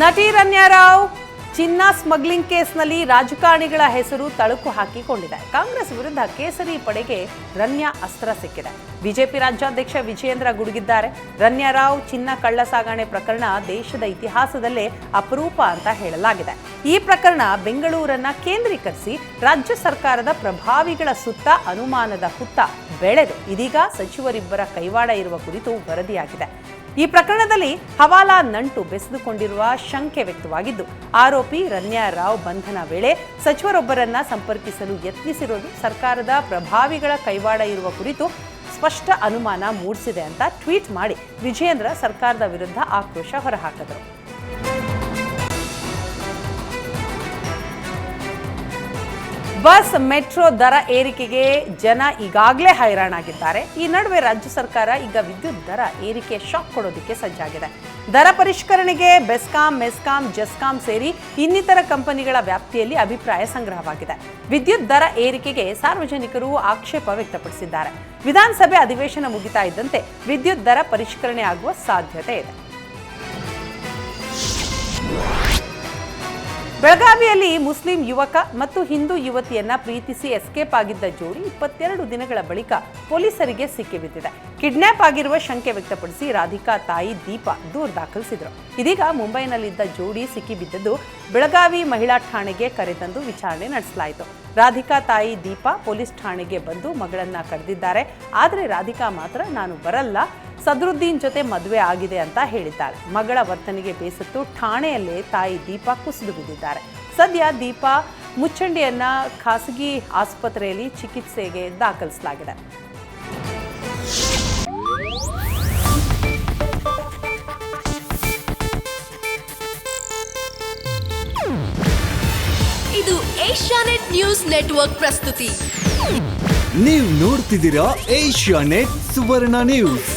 ನಟಿ ರನ್ಯಾರಾವ್ ಚಿನ್ನ ಸ್ಮಗ್ಲಿಂಗ್ ಕೇಸ್ನಲ್ಲಿ ರಾಜಕಾರಣಿಗಳ ಹೆಸರು ತಳುಕು ಹಾಕಿಕೊಂಡಿದೆ. ಕಾಂಗ್ರೆಸ್ ವಿರುದ್ಧ ಕೇಸರಿ ಪಡೆಗೆ ರನ್ಯಾ ಅಸ್ತ್ರ ಸಿಕ್ಕಿದೆ. ಬಿಜೆಪಿ ರಾಜ್ಯಾಧ್ಯಕ್ಷ ವಿಜಯೇಂದ್ರ ಗುಡುಗಿದ್ದಾರೆ. ರನ್ಯಾರಾವ್ ಚಿನ್ನ ಕಳ್ಳ ಸಾಗಣೆ ಪ್ರಕರಣ ದೇಶದ ಇತಿಹಾಸದಲ್ಲೇ ಅಪರೂಪ ಅಂತ ಹೇಳಲಾಗಿದೆ. ಈ ಪ್ರಕರಣ ಬೆಂಗಳೂರನ್ನ ಕೇಂದ್ರೀಕರಿಸಿ ರಾಜ್ಯ ಸರ್ಕಾರದ ಪ್ರಭಾವಿಗಳ ಸುತ್ತ ಅನುಮಾನದ ಹುತ್ತ ಬೆಳೆದು ಇದೀಗ ಸಚಿವರಿಬ್ಬರ ಕೈವಾಡ ಇರುವ ಕುರಿತು ವರದಿಯಾಗಿದೆ. ಈ ಪ್ರಕರಣದಲ್ಲಿ ಹವಾಲಾ ನಂಟು ಬೆಸೆದುಕೊಂಡಿರುವ ಶಂಕೆ ವ್ಯಕ್ತವಾಗಿದ್ದು, ಆರೋಪಿ ರನ್ಯಾ ರಾವ್ ಬಂಧನ ವೇಳೆ ಸಚಿವರೊಬ್ಬರನ್ನ ಸಂಪರ್ಕಿಸಲು ಯತ್ನಿಸಿರುವುದು ಸರ್ಕಾರದ ಪ್ರಭಾವಿಗಳ ಕೈವಾಡ ಇರುವ ಕುರಿತು ಸ್ಪಷ್ಟ ಅನುಮಾನ ಮೂಡಿಸಿದೆ ಅಂತ ಟ್ವೀಟ್ ಮಾಡಿ ವಿಜಯೇಂದ್ರ ಸರ್ಕಾರದ ವಿರುದ್ಧ ಆಕ್ರೋಶ ಹೊರಹಾಕಿದರು. ಬಸ್, ಮೆಟ್ರೋ ದರ ಏರಿಕೆಗೆ ಜನ ಈಗಾಗಲೇ ಹೈರಾಣಾಗಿದ್ದಾರೆ. ಈ ನಡುವೆ ರಾಜ್ಯ ಸರ್ಕಾರ ಈಗ ವಿದ್ಯುತ್ ದರ ಏರಿಕೆ ಶಾಕ್ ಕೊಡೋದಕ್ಕೆ ಸಜ್ಜಾಗಿದೆ. ದರ ಪರಿಷ್ಕರಣೆಗೆ ಬೆಸ್ಕಾಂ, ಮೆಸ್ಕಾಂ, ಜೆಸ್ಕಾಂ ಸೇರಿ ಇನ್ನಿತರ ಕಂಪನಿಗಳ ವ್ಯಾಪ್ತಿಯಲ್ಲಿ ಅಭಿಪ್ರಾಯ ಸಂಗ್ರಹವಾಗಿದೆ. ವಿದ್ಯುತ್ ದರ ಏರಿಕೆಗೆ ಸಾರ್ವಜನಿಕರು ಆಕ್ಷೇಪ ವ್ಯಕ್ತಪಡಿಸಿದ್ದಾರೆ. ವಿಧಾನಸಭೆ ಅಧಿವೇಶನ ಮುಗಿತಾ ಇದ್ದಂತೆ ವಿದ್ಯುತ್ ದರ ಪರಿಷ್ಕರಣೆ ಆಗುವ ಸಾಧ್ಯತೆ ಇದೆ. ಬೆಳಗಾವಿಯಲ್ಲಿ ಮುಸ್ಲಿಂ ಯುವಕ ಮತ್ತು ಹಿಂದೂ ಯುವತಿಯನ್ನ ಪ್ರೀತಿಸಿ ಎಸ್ಕೇಪ್ ಆಗಿದ್ದ ಜೋಡಿ ಇಪ್ಪತ್ತೆರಡು ದಿನಗಳ ಬಳಿಕ ಪೊಲೀಸರಿಗೆ ಸಿಕ್ಕಿಬಿದ್ದಿದೆ ಕಿಡ್ನಾಪ್ ಆಗಿರುವ ಶಂಕೆ ವ್ಯಕ್ತಪಡಿಸಿ ರಾಧಿಕಾ ತಾಯಿ ದೀಪಾ ದೂರು ದಾಖಲಿಸಿದರು. ಇದೀಗ ಮುಂಬೈನಲ್ಲಿದ್ದ ಜೋಡಿ ಸಿಕ್ಕಿಬಿದ್ದದ್ದು ಬೆಳಗಾವಿ ಮಹಿಳಾ ಠಾಣೆಗೆ ಕರೆತಂದು ವಿಚಾರಣೆ ನಡೆಸಲಾಯಿತು. ರಾಧಿಕಾ ತಾಯಿ ದೀಪಾ ಪೊಲೀಸ್ ಠಾಣೆಗೆ ಬಂದು ಮಗಳನ್ನ ಕರೆದಿದ್ದಾರೆ. ಆದರೆ ರಾಧಿಕಾ ಮಾತ್ರ ನಾನು ಬರಲ್ಲ ಸದ್ರುದ್ದೀನ್ ಜೊತೆ ಮದುವೆ ಆಗಿದೆ ಅಂತ ಹೇಳಿದ್ದಾರೆ. ಮಗಳ ವರ್ತನೆಗೆ ಬೇಸತ್ತು ಠಾಣೆಯಲ್ಲೇ ತಾಯಿ ದೀಪಾ ಕುಸಿದು ಬಿದ್ದಿದ್ದಾರೆ. ಸದ್ಯ ದೀಪಾ ಮುಚ್ಚಂಡಿಯನ್ನ ಖಾಸಗಿ ಆಸ್ಪತ್ರೆಯಲ್ಲಿ ಚಿಕಿತ್ಸೆಗೆ ದಾಖಲಿಸಲಾಗಿದೆ. ಇದು ಏಷ್ಯಾನೆಟ್ ನ್ಯೂಸ್ ನೆಟ್ವರ್ಕ್ ಪ್ರಸ್ತುತಿ. ನೀವು ನೋಡ್ತಿದ್ದೀರಾ ಏಷ್ಯಾ ನೆಟ್ ಸುವರ್ಣ ನ್ಯೂಸ್.